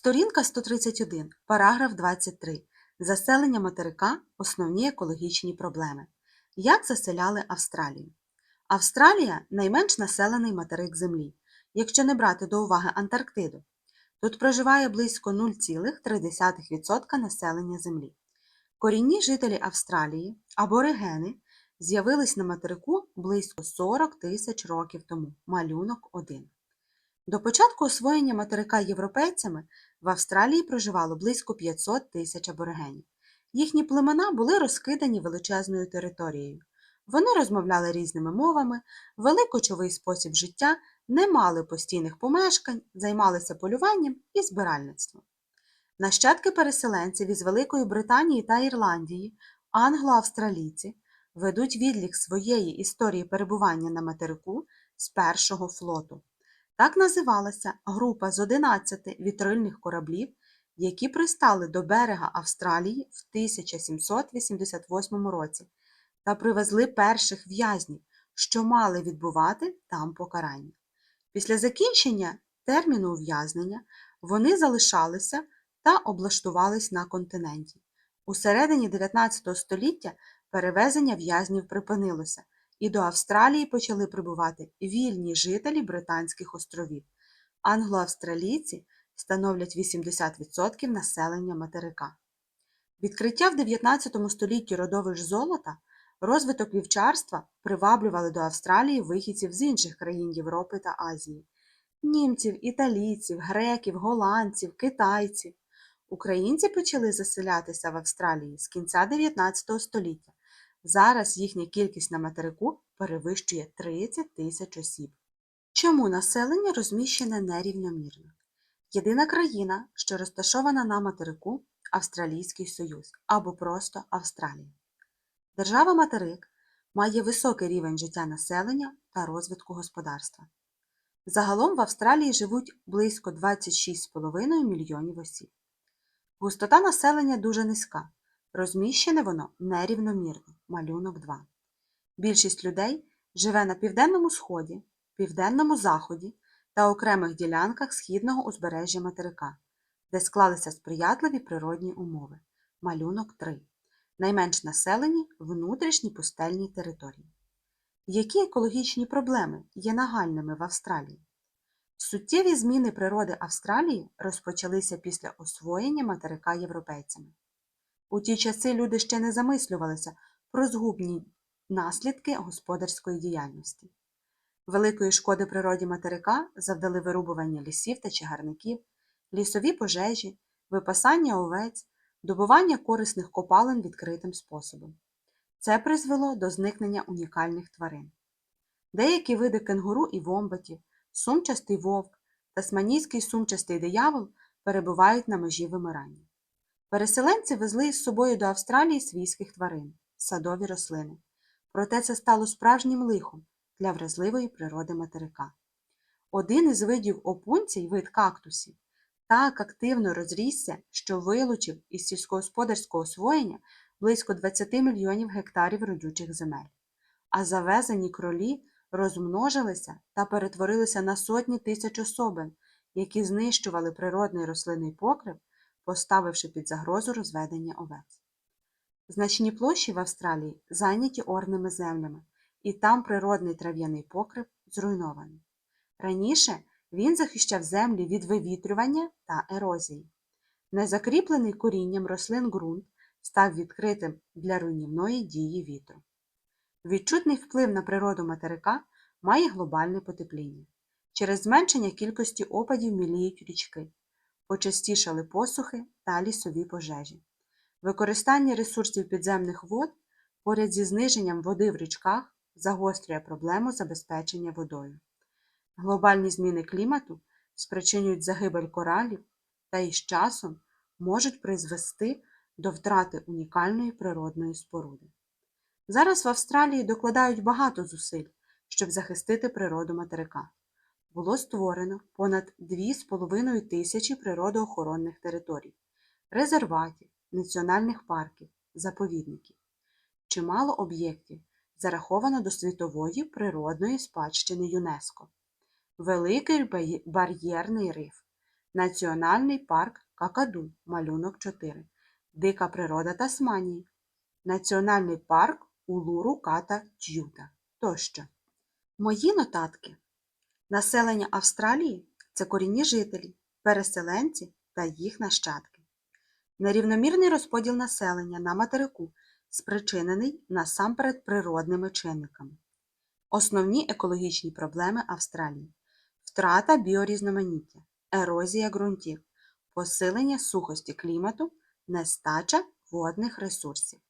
Сторінка 131, параграф 23. Заселення материка – основні екологічні проблеми. Як заселяли Австралію? Австралія – найменш населений материк Землі, якщо не брати до уваги Антарктиду. Тут проживає близько 0,3% населення Землі. Корінні жителі Австралії, аборигени, з'явились на материку близько 40 тисяч років тому. Малюнок 1. До початку освоєння материка європейцями в Австралії проживало близько 500 тисяч аборигенів. Їхні племена були розкидані величезною територією. Вони розмовляли різними мовами, вели кочовий спосіб життя, не мали постійних помешкань, займалися полюванням і збиральництвом. Нащадки переселенців із Великої Британії та Ірландії, англо-австралійці, ведуть відлік своєї історії перебування на материку з першого флоту. Так називалася група з 11 вітрильних кораблів, які пристали до берега Австралії в 1788 році та привезли перших в'язнів, що мали відбувати там покарання. Після закінчення терміну ув'язнення вони залишалися та облаштувались на континенті. У середині 19 століття перевезення в'язнів припинилося, і до Австралії почали прибувати вільні жителі Британських островів. Англо-австралійці становлять 80% населення материка. Відкриття в 19 столітті родовищ золота, розвиток вівчарства приваблювали до Австралії вихідців з інших країн Європи та Азії німців, італійців, греків, голландців, китайців. Українці почали заселятися в Австралії з кінця 19 століття. Зараз їхня кількість на материку перевищує 30 тисяч осіб. Чому населення розміщене нерівномірно? Єдина країна, що розташована на материку Австралійський Союз або просто Австралія. Держава материк має високий рівень життя населення та розвитку господарства. Загалом в Австралії живуть близько 26,5 мільйонів осіб. Густота населення дуже низька. Розміщене воно нерівномірно, малюнок 2. Більшість людей живе на південному сході, південному заході та окремих ділянках східного узбережжя материка, де склалися сприятливі природні умови. Малюнок 3. Найменш населені внутрішні пустельні території. Які екологічні проблеми є нагальними в Австралії? Суттєві зміни природи Австралії розпочалися після освоєння материка європейцями. У ті часи люди ще не замислювалися про згубні наслідки господарської діяльності. Великої шкоди природі материка завдали вирубування лісів та чагарників, лісові пожежі, випасання овець, добування корисних копалин відкритим способом. Це призвело до зникнення унікальних тварин. Деякі види кенгуру і вомбатів, сумчастий вовк, тасманійський сумчастий диявол перебувають на межі вимирання. Переселенці везли із собою до Австралії свійських тварин, садові рослини. Проте це стало справжнім лихом для вразливої природи материка. Один із видів опунцій, вид кактусів, так активно розрісся, що вилучив із сільськогосподарського освоєння близько 20 мільйонів гектарів родючих земель. А завезені кролі розмножилися та перетворилися на сотні тисяч особин, які знищували природний рослинний покрив, поставивши під загрозу розведення овець. Значні площі в Австралії зайняті орними землями, і там природний трав'яний покрив зруйнований. Раніше він захищав землі від вивітрювання та ерозії. Незакріплений корінням рослин ґрунт став відкритим для руйнівної дії вітру. Відчутний вплив на природу материка має глобальне потепління. Через зменшення кількості опадів міліють річки, почастішали посухи та лісові пожежі. Використання ресурсів підземних вод поряд зі зниженням води в річках загострює проблему забезпечення водою. Глобальні зміни клімату спричинюють загибель коралів та із часом можуть призвести до втрати унікальної природної споруди. Зараз в Австралії докладають багато зусиль, щоб захистити природу материка. Було створено понад 2,5 тисячі природоохоронних територій, резерватів, національних парків, заповідників. Чимало об'єктів зараховано до світової природної спадщини ЮНЕСКО. Великий бар'єрний риф, Національний парк Какаду, малюнок 4, Дика природа Тасманії, Національний парк Улуру Ката Т'юта тощо. Мої нотатки. Населення Австралії це корінні жителі, переселенці та їх нащадки. Нерівномірний розподіл населення на материку спричинений насамперед природними чинниками. Основні екологічні проблеми Австралії втрата біорізноманіття, ерозія ґрунтів, посилення сухості клімату, нестача водних ресурсів.